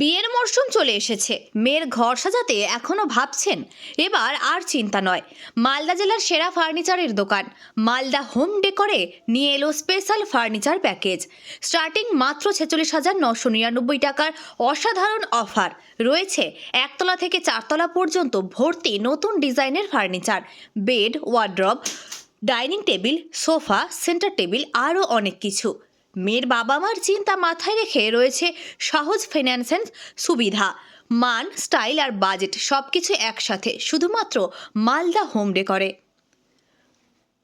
বিয়ের মরশুম চলে এসেছে। মেয়ের ঘর সাজাতে এখনও ভাবছেন। এবার আর চিন্তা নয়। মালদা জেলার সেরা ফার্নিচারের দোকান। মালদা হোম ডেকরে নিয়ে এলো স্পেশাল ফার্নিচার প্যাকেজ। স্টার্টিং মাত্র ছেচল্লিশ হাজার নশো নিরানব্বই টাকার অসাধারণ অফার। রয়েছে একতলা থেকে চারতলা পর্যন্ত ভর্তি নতুন ডিজাইনের furniture. Bed, wardrobe, dining table, sofa, centre table, আরও অনেক কিছু। মেয়ের বাবা মার চিন্তা মাথায় রেখে রয়েছে সহজ ফাইন্যান্সের সুবিধা। মান স্টাইল আর বাজেট সব কিছু একসাথে, শুধুমাত্র মালদা হোম ডেকরে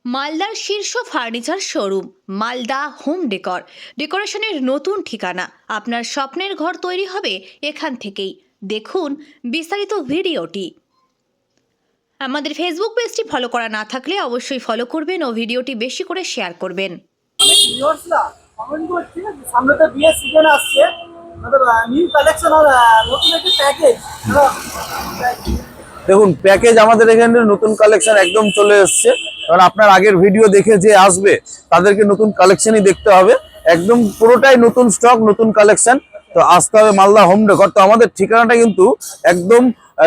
মালদার শীর্ষ furniture showroom Malda home decor ডেকোরেশনের নতুন ঠিকানা, আপনার স্বপ্নের ঘর তৈরি হবে এখান থেকেই। দেখুন বিস্তারিত ভিডিওটি। আমাদের ফেসবুক পেজটি ফলো করা না থাকলে অবশ্যই ফলো করবেন ও ভিডিওটি বেশি করে শেয়ার করবেন। দেখুন প্যাকেজ আমাদের এখানে নতুন কালেকশন একদম চলে এসছে। কারণ আপনার আগের ভিডিও দেখে যে আসবে, তাদেরকে নতুন কালেকশনই দেখতে হবে। একদম পুরোটাই নতুন স্টক নতুন কালেকশন তো আসতে হবে মালদা হোম ডেকর তো আমাদের ঠিকানাটা কিন্তু একদম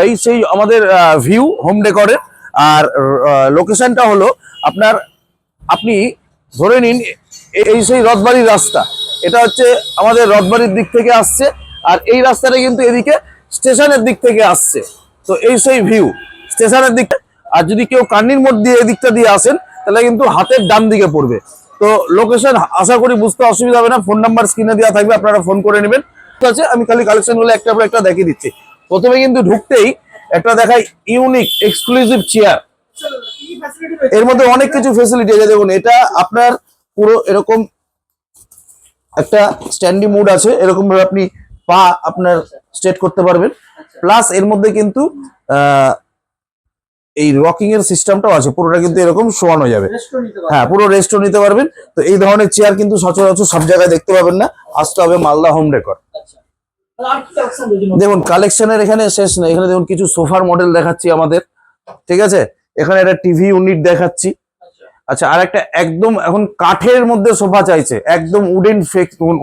এই সেই আমাদের ভিউ হোম ডেকরের আর লোকেশনটা হলো আপনার, আপনি ধরে নিন এই সেই রথবাড়ির রাস্তা। এটা হচ্ছে আমাদের রথবাড়ির দিক থেকে আসছে, আর এই রাস্তাটা কিন্তু এদিকে স্টেশনের দিক থেকে আসছে। তো এই সেই ভিউ স্টেশনের দিকটা আর যদি কেউ কান্নির মোড় দিয়ে এদিকটা দিয়ে আসেন, তাহলে কিন্তু হাতের ডান দিকে পড়বে। তো লোকেশন আশা করি বুঝতে অসুবিধা হবে না ফোন নাম্বার স্ক্রিনে দেওয়া থাকবে, আপনারা ফোন করে নেবেন। ঠিক আছে, আমি খালি কালেকশনগুলো একটা পর একটা দেখিয়ে দিচ্ছি। প্রথমে কিন্তু ঢুকতেই একটা দেখাই ইউনিক এক্সক্লুসিভ চেয়ারের মধ্যে অনেক কিছু ফেসিলিটি আছে। দেখুন, এটা আপনার পুরো এরকম একটা স্ট্যান্ডি মুড আছে এরকম ভাবে আপনি পা আপনার স্ট্রেট করতে পারবেন। প্লাস এর মধ্যে কিন্তু এই রকিং এর সিস্টেমটাও আছে পুরোটা কিন্তু এরকম শোয়ানো যাবে। হ্যাঁ পুরো রেস্টও নিতে পারবেন। তো এই ধরনের চেয়ার কিন্তু সচরাচর সব জায়গায় দেখতে পাবেন না। আসতে হবে মালদা হোম রেকর্ড দেখুন কালেকশনের এখানে শেষ নেই। এখানে দেখুন কিছু সোফার মডেল দেখাচ্ছি আমাদের। ঠিক আছে? এখানে একটা টিভি ইউনিট দেখাচ্ছি। আচ্ছা আর একটা একদম এখন কাঠের মধ্যে সোফা চাইছে একদম উডেন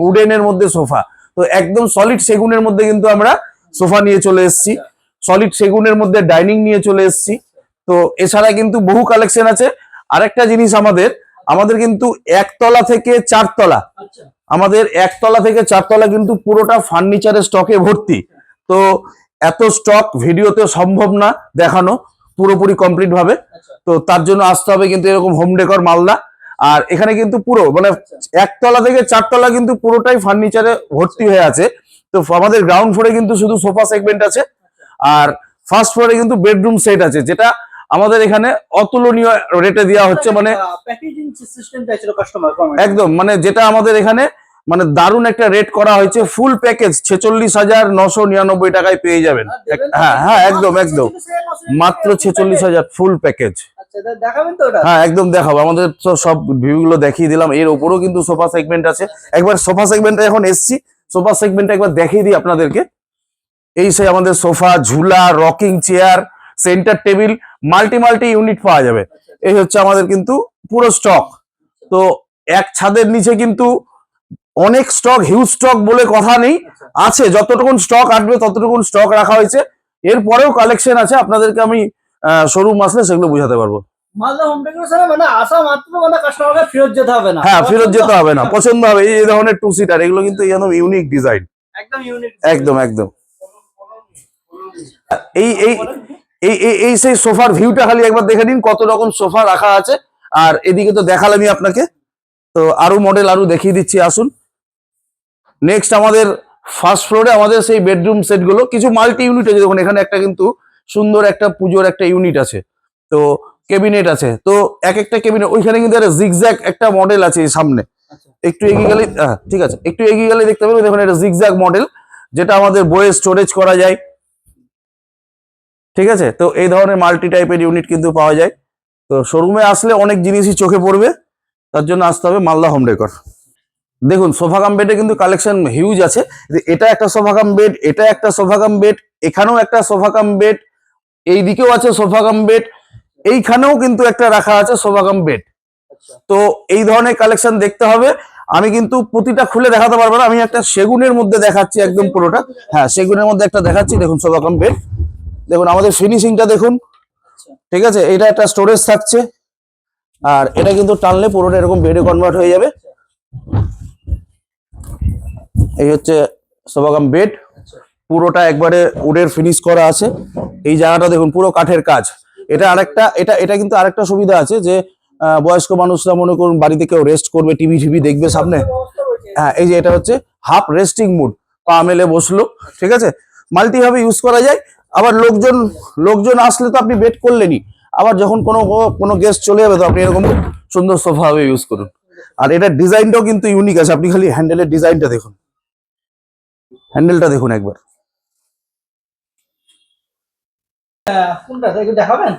উডেনের মধ্যে সোফা। তো একদম সলিড সেগুনের মধ্যে কিন্তু আমরা সোফা নিয়ে চলে এসেছি। সলিড সেগুনের মধ্যে ডাইনিং নিয়ে চলে এসেছি। তো এছাড়া কিন্তু বহু কালেকশন আছে। আরেকটা জিনিস আমাদের আমাদের কিন্তু একতলা থেকে চারতলা। আচ্ছা। আমাদের একতলা থেকে চারতলা কিন্তু পুরোটা ফার্নিচারের স্টকে ভর্তি। তো এত স্টক ভিডিওতে সম্ভব না দেখানো পুরোপুরি কমপ্লিট ভাবে। তো তার জন্য আসতে হবে কিন্তু এরকম হোম ডেকর মালদা। আর এখানে কিন্তু পুরো মানে একতলা থেকে চারতলা কিন্তু পুরোটাই ফার্নিচারে ভর্তি হয়ে আছে। তো আমাদের গ্রাউন্ড ফ্লোরে কিন্তু শুধু সোফা সেগমেন্ট আছে। আর ফার্স্ট ফ্লোরে কিন্তু বেডরুম সেট আছে যেটা আমাদের এখানে অতুলনীয় রেটে দেওয়া হচ্ছে মানে একদম মানে যেটা আমাদের এখানে মানে দারুণ একটা রেট করা হয়েছে ফুল প্যাকেজ ছেচল্লিশ হাজার নশো নিরানব্বই টাকায় পেয়ে যাবেন। হ্যাঁ হ্যাঁ একদম একদম। মাত্র ছেচল্লিশ হাজার ফুল প্যাকেজ আচ্ছা হ্যাঁ একদম দেখাবো। আমাদের তো সব ভিউ গুলো দেখিয়ে দিলাম। এর উপরও কিন্তু সোফা সেগমেন্ট আছে। একবার সোফা সেগমেন্টে এখন সোফা একবার দেখিয়ে দিই আপনাদেরকে। এই সেই আমাদের সোফা ঝুলা rocking chair centre table multi multi unit পাওয়া যাবে। এই হচ্ছে আমাদের কিন্তু পুরো স্টক তো এক ছাদের নিচে কিন্তু অনেক স্টক হিউজ স্টক বলে কথা নেই। আছে, যতটুকুন স্টক আসবে ততটুকুন স্টক রাখা হয়েছে। এরপরেও কালেকশন আছে। আপনাদেরকে আমি শোরুম আসলে সেগুলো বুঝাতে পারব। মানে মানে হ্যাঁ ফেরত যেতে হবে না। পছন্দ। হবে। এই ধরনের টু সিটার এগুলো কিন্তু একদম ইউনিক ডিজাইন একদম ইউনিক একদম একদম। এই এই এই এই- সেই সোফার ভিউটা খালি একবার দেখে নিন কত রকম সোফা রাখা আছে। আর এদিকে তো দেখালামই আপনাকে। তো আরও মডেল আরও দেখিয়ে দিচ্ছি আসুন। নেক্সট আমাদের ফার্স্ট ফ্লোরে আমাদের সেই বেডরুম সেটগুলো। কিছু মাল্টি ইউনিট আছে। দেখুন এখানে একটা কিন্তু সুন্দর একটা পুজোর একটা ইউনিট আছে। তো কেবিনেট আছে। তো এক একটা কেবিনেট ওইখানে কিন্তু একটা জিগজ্যাগ একটা মডেল আছে সামনে। আচ্ছা। একটু এগিয়ে গেলে ঠিক আছে। একটু এগিয়ে গেলে দেখতে পাবেন দেখুন এটা জিগজ্যাক মডেল যেটা আমাদের বইয়ে স্টোরেজ করা যায়। ঠিক আছে? তো এই ধরনের মাল্টি টাইপের ইউনিট কিন্তু পাওয়া যায়। তো শোরুমে আসলে অনেক জিনিসই চোখে পড়বে। তার জন্য আসতে হবে মালদা হোম ডেকর দেখুন সোফা কাম বেডে কিন্তু কালেকশন হিউজ আছে। এটা একটা সোফা কাম বেড এটা একটা সোফা কাম বেড এখানেও একটা সোফা কাম বেড এই দিকেও আছে সোফা কাম বেড এইখানেও কিন্তু একটা রাখা আছে সোফা কাম বেড। আচ্ছা। তো এই ধরনের কালেকশন দেখতে হবে। আমি কিন্তু প্রতিটা খুলে দেখাতে পারব না আমি একটা সেগুনের মধ্যে দেখাচ্ছি একদম পুরোটা। হ্যাঁ সেগুনের মধ্যে একটা দেখাচ্ছি দেখুন সব রকম বেড। দেখুন আমাদের ফিনিশিংটা দেখুন। ঠিক আছে এটা একটা স্টোরেজ থাকছে। আর এটা কিন্তু টানলে পুরোটা এরকম বেডে কনভার্ট হয়ে যাবে। এই হচ্ছে সোবাগাম বেড। পুরোটা একবারে উডের ফিনিশ করা আছে। এই জায়গাটা দেখুন, পুরো কাঠের কাজ। এটা আরেকটা, এটা এটা কিন্তু আরেকটা সুবিধা আছে যে বয়স্ক মানুষরা মনে করুন বাড়িতে কেউ রেস্ট করবে টিভি টিভি দেখবে সামনে। হ্যাঁ এই যে এটা হচ্ছে হাফ রেস্টিং মুড পা মেলে বসল, ঠিক আছে? মাল্টি ভাবে ইউজ করা যায়। আবার লোকজন লোকজন আসলে তো আপনি বেড করলেনই। আবার যখন কোনো কোনো গেস্ট চলে যাবে, তো আপনি এরকম সুন্দর সোফাভাবে ইউজ করুন। আর এটার ডিজাইনটাও কিন্তু ইউনিক আছে। আপনি খালি হ্যান্ডেলের ডিজাইনটা দেখুন। হ্যান্ডেলটা দেখুন একবার। কোনটা একটু দেখাবেন?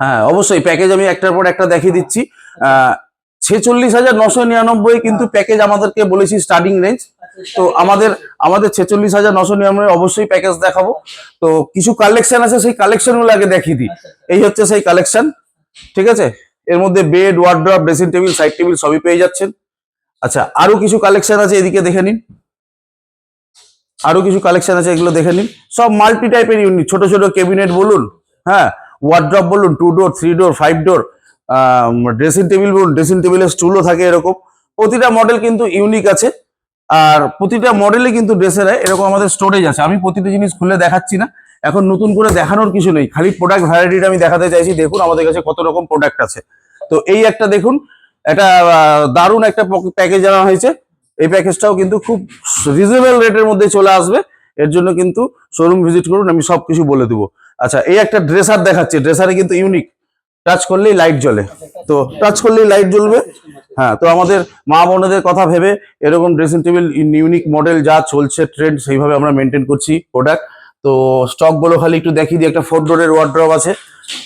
হ্যাঁ অবশ্যই প্যাকেজ আমি একটার পর একটা দেখিয়ে দিচ্ছি। ছেচল্লিশ হাজার নশো নিরানব্বই কিন্তু প্যাকেজ আমাদেরকে বলেছি স্টার্টিং রেঞ্জ তো আমাদের আমাদের ছেচল্লিশ হাজার নশো নিরানব্বই অবশ্যই প্যাকেজ দেখাবো। তো কিছু কালেকশন আছে সেই কালেকশনগুলো আগে দেখিয়ে দিই। এই হচ্ছে সেই কালেকশন ঠিক আছে? এর মধ্যে bed wardrobe dressing table side table সবই পেয়ে যাচ্ছেন। আচ্ছা আরও কিছু কালেকশন আছে এদিকে দেখে নিন। আরও কিছু কালেকশন আছে, এগুলো দেখে নিন। সব মাল্টি টাইপের ইউনিট ছোট ছোট ক্যাবিনেট বলুন হ্যাঁ ওয়ার্ড্রপ বলুন two door three door five door dressing table বলুন ড্রেসিং টেবিলের স্টুলও থাকে এরকম। প্রতিটা মডেল কিন্তু ইউনিক আছে, আর প্রতিটা মডেলে কিন্তু ড্রেসের এরকম আমাদের স্টোরেজ আছে। আমি প্রতিটা জিনিস খুলে দেখাচ্ছি না, এখন নতুন করে দেখানোর কিছু নেই। খালি প্রোডাক্ট ভ্যারাইটিটা আমি দেখাতে চাইছি, দেখুন আমাদের কাছে কত রকম প্রোডাক্ট আছে। তো এই একটা দেখুন, এটা দারুণ একটা প্যাকেজ আনা হয়েছে। এই প্যাকেজটাও কিন্তু খুব রিজনেবল রেটের মধ্যে চলে আসবে। এর জন্য কিন্তু শোরুম ভিজিট করুন, আমি সবকিছু বলে দেবো। আচ্ছা এই একটা ড্রেসার দেখাচ্ছি। ড্রেসারে কিন্তু ইউনিক টাচ করলেই লাইট জ্বলে। তো টাচ করলেই লাইট জ্বলবে। হ্যাঁ তো আমাদের মা বোনেদের কথা ভেবে এরকম ড্রেসিং টেবিল ইউনিক মডেল যা চলছে ট্রেন্ড সেইভাবে আমরা মেনটেন করছি প্রোডাক্ট তো স্টকগুলো খালি একটু দেখিয়ে দিই। একটা ফোর ডোরের ওয়ার্ড্রপ আছে।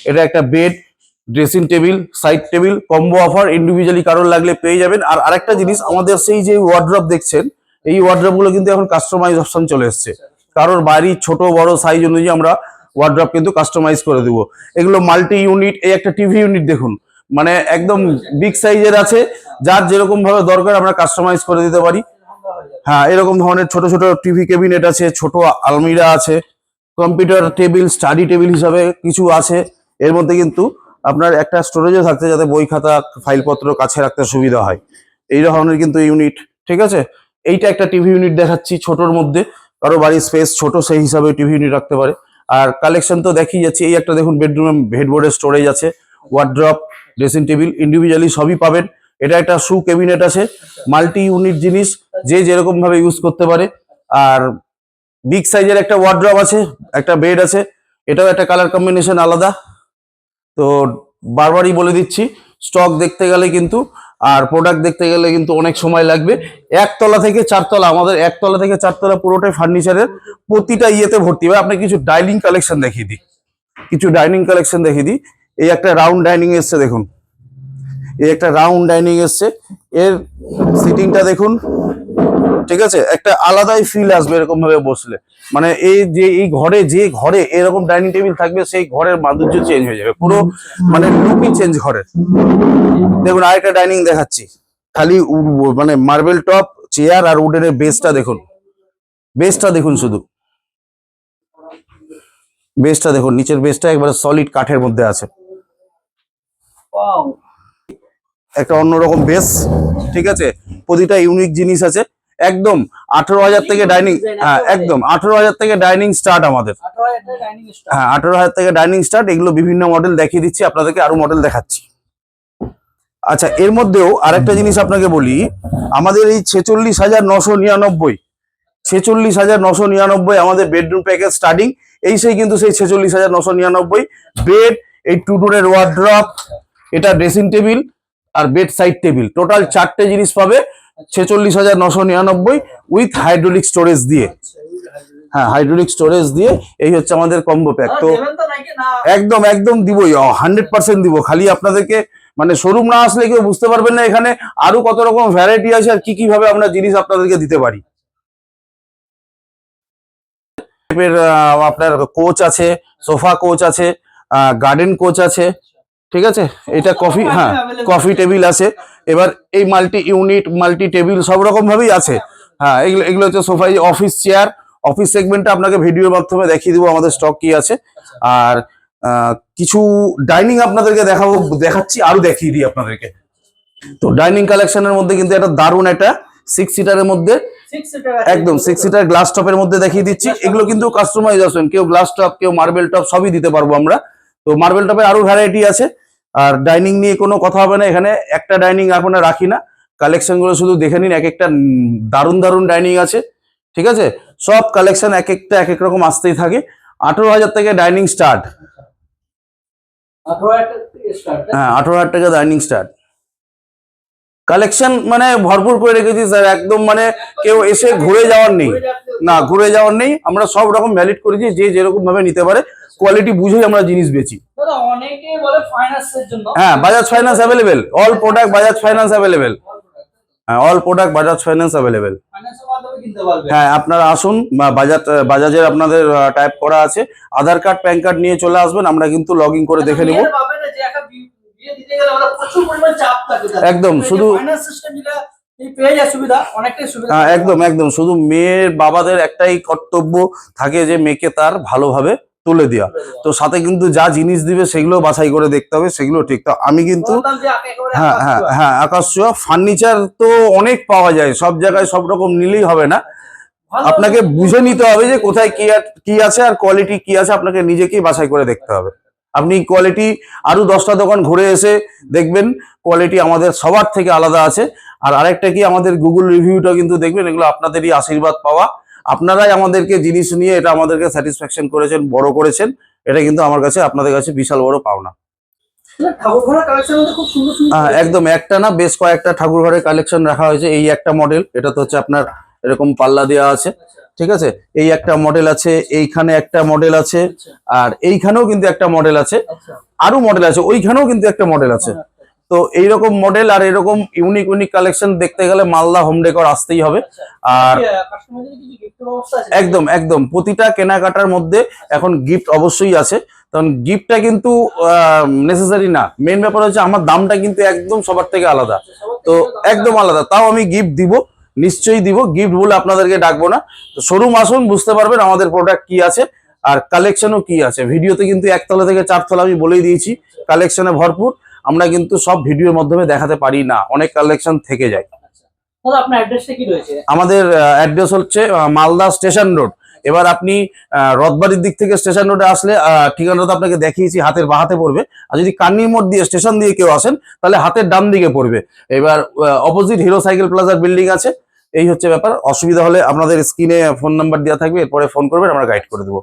এটা একটা bed dressing table, side table combo offer individually কারোর লাগলে পেয়ে যাবেন। আর আরেকটা জিনিস, আমাদের সেই যে ওয়ার্ড্রপ দেখছেন, এই ওয়ার্ড্রপগুলো কিন্তু এখন কাস্টমাইজ অপশন চলে এসছে। কারোর বাড়ি ছোট, বড় সাইজ অনুযায়ী আমরা ওয়ার্ড্রপ কিন্তু কাস্টমাইজ করে দেবো। এগুলো মাল্টি ইউনিট এই একটা টিভি ইউনিট দেখুন মানে একদম বিগ সাইজের আছে। যার যেরকম ভাবে দরকার আমরা কাস্টমাইজ করে দিতে পারি। হ্যাঁ এরকম ধরনের ছোট ছোট টিভি ক্যাবিনেট আছে, ছোট আলমিরা আছে কম্পিউটার টেবিল স্টাডি টেবিল হিসাবে কিছু আছে। এর মধ্যে কিন্তু আপনার একটা স্টোরেজও থাকছে যাতে বই খাতা, ফাইলপত্র কাছে রাখতে সুবিধা হয়। এই ধরনের কিন্তু ইউনিট ঠিক আছে? এইটা একটা টিভি ইউনিট দেখাচ্ছি ছোটর মধ্যে। কারও বাড়ির স্পেস ছোট, সেই হিসাবে টিভি ইউনিট রাখতে পারে। আর কালেকশন তো দেখিয়ে যাচ্ছি, এই একটা দেখুন বেডরুমে হেডবোর্ডের স্টোরেজ আছে ওয়ার্ড্রপ ড্রেসিং টেবিল ইন্ডিভিজুয়ালি সবই পাবেন। এটা একটা শু ক্যাবিনেট আছে মাল্টি ইউনিট জিনিস, যে যেরকম ভাবে ইউজ করতে পারে। আর বিগ সাইজের একটা ওয়ার্ড্রপ আছে, একটা বেড আছে, এটাও একটা কালার কম্বিনেশন আলাদা। তো বারবারই বলে দিচ্ছি স্টক দেখতে গেলে কিন্তু আর প্রোডাক্ট দেখতে গেলে কিন্তু অনেক সময় লাগবে। একতলা থেকে চারতলা, আমাদের একতলা থেকে চারতলা পুরোটাই ফার্নিচারের প্রতিটা ইয়েতে ভর্তি। হবে আপনি কিছু ডাইনিং কালেকশন দেখিয়ে দিই। কিছু ডাইনিং কালেকশন দেখিয়ে দিই। এই একটা রাউন্ড ডাইনিং এসছে, দেখুন। এই একটা রাউন্ড ডাইনিং এসছে। এর সিটিংটা দেখুন। ঠিক আছে? একটা আলাদাই ফিল আসবে এরকম ভাবে বসলে। মানে এই যে এই ঘরে যে ঘরে এরকম ডাইনিং টেবিল থাকবে সেই ঘরের মাধুর্য চেঞ্জ হয়ে যাবে। পুরো মানে লুকই চেঞ্জ ঘরের। দেখুন আরেকটা ডাইনিং দেখাচ্ছি। খালি মানে মার্বেল টপ চেয়ার আর উডেনের বেসটা দেখুন। বেসটা দেখুন শুধু। বেসটা দেখুন নিচের বেসটা একবারে সলিড কাঠের মধ্যে আছে. একটা অন্যরকম বেস ঠিক আছে? প্রতিটা ইউনিক জিনিস আছে। একদম আঠারো হাজার থেকে ডাইনিং হ্যাঁ একদম আঠারো হাজার থেকে ডাইনিং স্টার্ট আমাদের। 18,000 টাকা dining stall। হ্যাঁ আঠারো হাজার থেকে ডাইনিং স্টার্ট এগুলো বিভিন্ন মডেল দেখিয়ে দিচ্ছি আপনাদেরকে আরও মডেল দেখাচ্ছি। আচ্ছা এর মধ্যেও আরেকটা জিনিস আপনাকে বলি আমাদের এই ছেচল্লিশ হাজার নশো নিরানব্বই ছেচল্লিশ হাজার নশো নিরানব্বই আমাদের বেডরুম প্যাকেজ স্টার্টিং এই সেই কিন্তু সেই ছেচল্লিশ হাজার নশো নিরানব্বই। বেড এই টু ডোরের ওয়ার্ড্রপ এটা ড্রেসিং টেবিল আর বেড সাইড টেবিল টোটাল চারটে জিনিস পাবে ছেচল্লিশ হাজার নশো নিরানব্বই উইথ হাইড্রোলিক স্টোরেজ দিয়ে। হ্যাঁ হাইড্রোলিক স্টোরেজ দিয়ে এই হচ্ছে আমাদের কম্বো প্যাক তো? একদম একদম দিবই হান্ড্রেড পার্সেন্ট দিব। খালি আপনাদেরকে মানে শোরুম না আসলে কেউ বুঝতে পারবেন না এখানে আরও কত রকম ভ্যারাইটি আছে আর কি কি ভাবে আমরা জিনিস আপনাদেরকে দিতে পারি। আপনার কোচ আছে সোফা কোচ আছে গার্ডেন কোচ আছে। ঠিক আছে? এটা কফি হ্যাঁ কফি টেবিল আছে। এবার এই মাল্টি ইউনিট মাল্টি টেবিল সব রকম ভাবেই আছে। হ্যাঁ এগুলো এগুলো হচ্ছে সোফাই অফিস চেয়ার অফিস সেগমেন্টটা আপনাকে ভিডিওর মাধ্যমে দেখিয়ে দিব আমাদের স্টক কি আছে। আর কিছু ডাইনিং আপনাদেরকে দেখাবো দেখাচ্ছি আরও দেখিয়ে দিই আপনাদেরকে। তো ডাইনিং কালেকশনের মধ্যে কিন্তু একটা দারুণ একটা সিক্স সিটারের মধ্যে একদম সিক্স সিটার গ্লাস টপের মধ্যে দেখিয়ে দিচ্ছি। এগুলো কিন্তু কাস্টমাইজেশন কেউ গ্লাস টপ কেউ মার্বেল টপ সবই দিতে পারব আমরা। তো মার্বেল টপের আরও ভ্যারাইটি আছে। আর ডাইনিং নিয়ে কোনো কথা হবে না এখানে একটা ডাইনিং আপনারা রাখি না। কালেকশনগুলো শুধু দেখে নিন এক একটা দারুণ দারুণ ডাইনিং আছে ঠিক আছে? সব কালেকশন এক একটা এক এক রকম আসতেই থাকে। আঠেরো হাজার থেকে ডাইনিং স্টার্ট হ্যাঁ আঠারো হাজার টাকা ডাইনিং স্টার্ট কালেকশন মানে ভরপুর করে রেখেছি স্যার একদম মানে কেউ এসে ঘুরে যাওয়ার নেই। না ঘুরে যাওয়ার নেই। আমরা সব রকম ভ্যালিড করেছি যে যেরকম ভাবে নিতে পারে। কোয়ালিটি বুঝেই আমরা জিনিস বেচি। হ্যাঁ Bajaj finance available all product Bajaj finance available হ্যাঁ all product Bajaj finance available হ্যাঁ আপনারা আসুন বাজাজ বাজাজের আপনাদের টাইপ করা আছে। আধার কার্ড প্যান কার্ড নিয়ে চলে আসবেন আমরা কিন্তু লগ করে দেখে নিব। একদম, শুধু- হ্যাঁ একদম একদম। শুধু মেয়ের বাবাদের একটাই কর্তব্য থাকে যে মেয়েকে তার ভালোভাবে তুলে দেওয়া তো সাথে কিন্তু যা জিনিস দিবে সেগুলো বাছাই করে দেখতে হবে সেগুলো ঠিক। তো আমি কিন্তু হ্যাঁ হ্যাঁ হ্যাঁ আকাশ ছোঁয়া। ফার্নিচার তো অনেক পাওয়া যায় সব জায়গায় সব রকম নিলেই হবে না। আপনাকে বুঝে নিতে হবে যে কোথায় কি কি আছে আর কোয়ালিটি কি আছে আপনাকে নিজেকেই বাছাই করে দেখতে হবে। আপনি কোয়ালিটি আরও দশটা দোকান ঘুরে এসে দেখবেন কোয়ালিটি আমাদের সবার থেকে আলাদা আছে। আর আরেকটা কি আমাদের গুগল রিভিউটা কিন্তু দেখবেন এগুলো আপনাদেরই আশীর্বাদ পাওয়া। আপনারাই আমাদেরকে জিনিস নিয়ে এটা আমাদেরকে স্যাটিসফ্যাকশন করেছেন বড় করেছেন এটা কিন্তু আমার কাছে আপনাদের কাছে বিশাল বড় পাওনা। আহ, একদম একটা না বেশ কয়েকটা ঠাকুর ঘরের কালেকশন রাখা হয়েছে। এই একটা মডেল এটা তো হচ্ছে আপনার এরকম পাল্লা দেওয়া আছে ঠিক আছে? এই একটা মডেল আছে এইখানে একটা মডেল আছে আর এইখানেও কিন্তু একটা মডেল আছে। আচ্ছা। আরও মডেল আছে ওইখানেও কিন্তু একটা মডেল আছে। তো এইরকম মডেল আর এরকম ইউনিক ইউনিক কালেকশন দেখতে গেলে মালদা হোম ডেকর আসতেই হবে। আর ব্যবস্থা আছে? একদম একদম। প্রতিটা কেনাকাটার মধ্যে এখন গিফট অবশ্যই আছে। কারণ গিফটটা কিন্তু নেসেসারি না। মেন ব্যাপার হচ্ছে আমার দামটা কিন্তু একদম সবার থেকে আলাদা। তো একদম আলাদা। তাও আমি গিফট দিব নিশ্চয়ই দিব। গিফট বলে আপনাদেরকে ডাকবো না। তো শোরুম আসুন বুঝতে পারবেন আমাদের প্রোডাক্ট কি আছে। আর কালেকশনও কি আছে। ভিডিওতে কিন্তু একতলা থেকে চারতলা আমি বলেই দিয়েছি। কালেকশনে ভরপুর। আমরা কিন্তু সব ভিডিওর মাধ্যমে দেখাতে পারি না। অনেক কালেকশন থেকে যায়। রয়েছে? আমাদের অ্যাড্রেস হচ্ছে মালদা স্টেশন রোড। এবার আপনি রথবাড়ির দিক থেকে স্টেশন রোডে আসলে আহ, ঠিকানাটা তো আপনাকে দেখিয়েছি হাতের বা হাতে পড়বে। আর যদি কান্নি মোড় দিয়ে স্টেশন দিয়ে কেউ আসেন তাহলে হাতের ডান দিকে পড়বে। এবার অপোজিট হিরো সাইকেল প্লাজার বিল্ডিং আছে। এই হচ্ছে ব্যাপার। অসুবিধা হলে আপনাদের স্ক্রিনে ফোন নাম্বার দেওয়া থাকবে এরপরে ফোন করবেন আমরা গাইড করে দেবো।